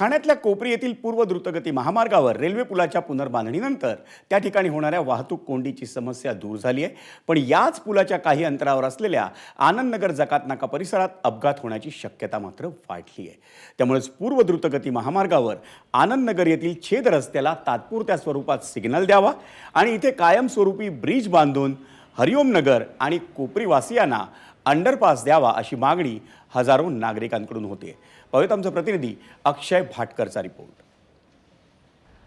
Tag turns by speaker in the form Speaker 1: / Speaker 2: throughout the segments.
Speaker 1: ठाण्यातल्या कोपरी येथील पूर्व द्रुतगती महामार्गावर रेल्वे पुलाच्या पुनर्बांधणीनंतर त्या ठिकाणी होणाऱ्या वाहतूक कोंडीची समस्या दूर झाली आहे. पण याच पुलाच्या काही अंतरावर असलेल्या आनंदनगर जकात नाका परिसरात अपघात होण्याची शक्यता मात्र वाढली आहे. त्यामुळेच पूर्व द्रुतगती महामार्गावर आनंदनगर येथील छेद रस्त्याला तात्पुरत्या स्वरूपात सिग्नल द्यावा आणि इथे कायमस्वरूपी ब्रिज बांधून हरिओम नगर आणि कोपरीवासियांना अंडरपास द्यावा अशी मागणी हजारो नागरिकांकडून होते. पाहूयात आमचा प्रतिनिधी अक्षय भाटकरचा रिपोर्ट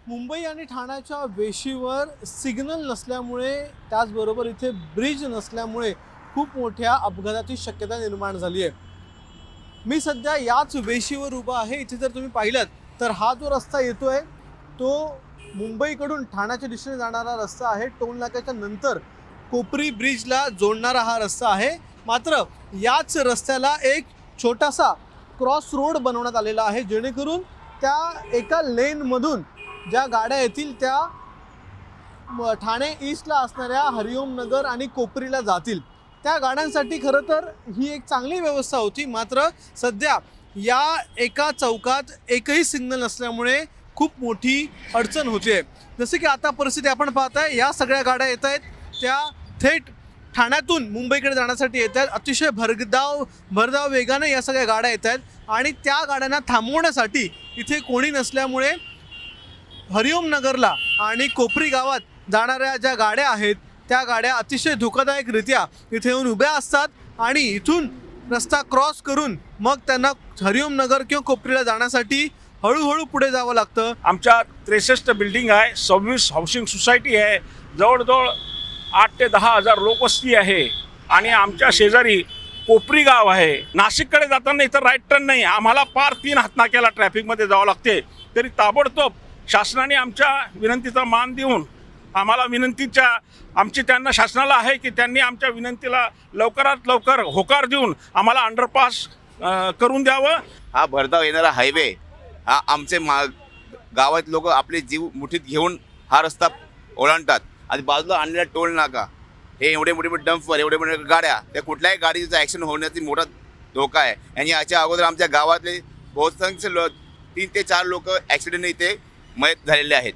Speaker 2: मुंबई आणि ठाण्याच्या वेशीवर सिग्नल नसल्यामुळे त्याचबरोबर इथे ब्रिज नसल्यामुळे खूप मोठ्या अपघाताची शक्यता निर्माण झाली आहे मी सध्या याच वेशीवर उभा आहे. इथे जर तुम्ही पाहिलं तर हा जो रस्ता येतोय तो मुंबईकडून ठाण्याच्या दिशेने जाणारा रस्ता आहे. टोल नाक्याच्या नंतर कोपरी ब्रिजला जोडणारा हा रस्ता आहे. मात्र याच रस्त्याला एक छोटासा क्रॉस रोड बनवण्यात आलेला आहे जेणेकरून त्या एका लेनमधून ज्या गाड्या येतील त्या ठाणे ईस्टला असणाऱ्या हरिओम नगर आणि कोपरीला जातील. त्या गाड्यांसाठी खरं तर ही एक चांगली व्यवस्था होती. मात्र सध्या या एका चौकात एकही सिग्नल नसल्यामुळे खूप मोठी अडचण होते जसे की आता परिस्थिती आपण पाहताय या सगळ्या गाड्या येत आहेत त्या थेट ठाण्यातून मुंबईकडे जाण्यासाठी येत आहेत. अतिशय भरधाव भरधाव वेगाने या सगळ्या गाड्या येत आहेत. आणि त्या गाड्यांना थांबवण्यासाठी इथे कोणी नसल्यामुळे हरिओम नगरला आणि कोपरी गावात जाणाऱ्या ज्या गाड्या आहेत त्या गाड्या अतिशय धोकादायकरित्या इथे येऊन उभ्या असतात आणि इथून रस्ता क्रॉस करून मग त्यांना हरिओम नगर किंवा कोपरीला जाण्यासाठी हळूहळू पुढे जावं लागतं.
Speaker 3: आमच्या त्रेसष्ट बिल्डिंग आहे सव्वीस हाऊसिंग सोसायटी आहे. जवळजवळ आठ ते दहा हजार लोकवस्ती आहे आणि आमच्या शेजारी कोपरी गाव आहे. नाशिककडे जाताना इथं राईट टर्न नाही. आम्हाला पार तीन हातनाक्याला ट्रॅफिकमध्ये जावं लागते. तरी ताबडतोब शासनाने आमच्या विनंतीचा मान देऊन आम्हाला विनंतीच्या आमची त्यांना शासनाला आहे की त्यांनी आमच्या विनंतीला लवकरात लवकर होकार देऊन आम्हाला अंडरपास करून द्यावं.
Speaker 4: हा भरधाव येणारा हायवे हा आमचे मा गावात लोक आपले जीव मुठीत घेऊन हा रस्ता ओलांडतात. आधी बाजूला आणलेला टोल नाका. हे एवढे मोठे मोठे डंपर एवढे मोठे गाड्या त्या कुठल्याही गाडीचा ॲक्सिडेंट होण्याची मोठा धोका आहे. आणि याच्या अगोदर आमच्या गावातले बहुसंख्य लो तीन ते चार लोक ॲक्सिडेंट इथे मयत झालेले आहेत.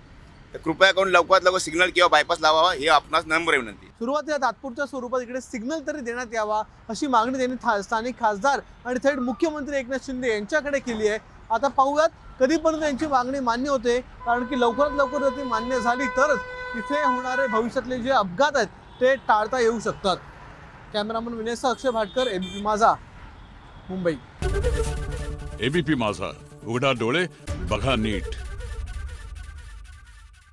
Speaker 4: तर कृपया करून लवकरात लवकर सिग्नल किंवा बायपास लावावा हे आपणास नम्र विनंती.
Speaker 2: सुरुवातीला तात्पुरत्या स्वरूपात इकडे सिग्नल तरी देण्यात यावा अशी मागणी त्यांनी था- स्थानिक खासदार आणि थेट मुख्यमंत्री एकनाथ शिंदे यांच्याकडे केली आहे. आता पाहूयात कधीपर्यंत यांची मागणी मान्य होते कारण की लवकरात लवकर जर ती मान्य झाली तरच इथे होणारे भविष्यातले जे अपघात आहेत ते टाळता येऊ शकतात. Cameraman Vinesh Akshay Bhatkar ABP Majha Mumbai.
Speaker 5: ABP माझा उघडा डोळे बघा नीट.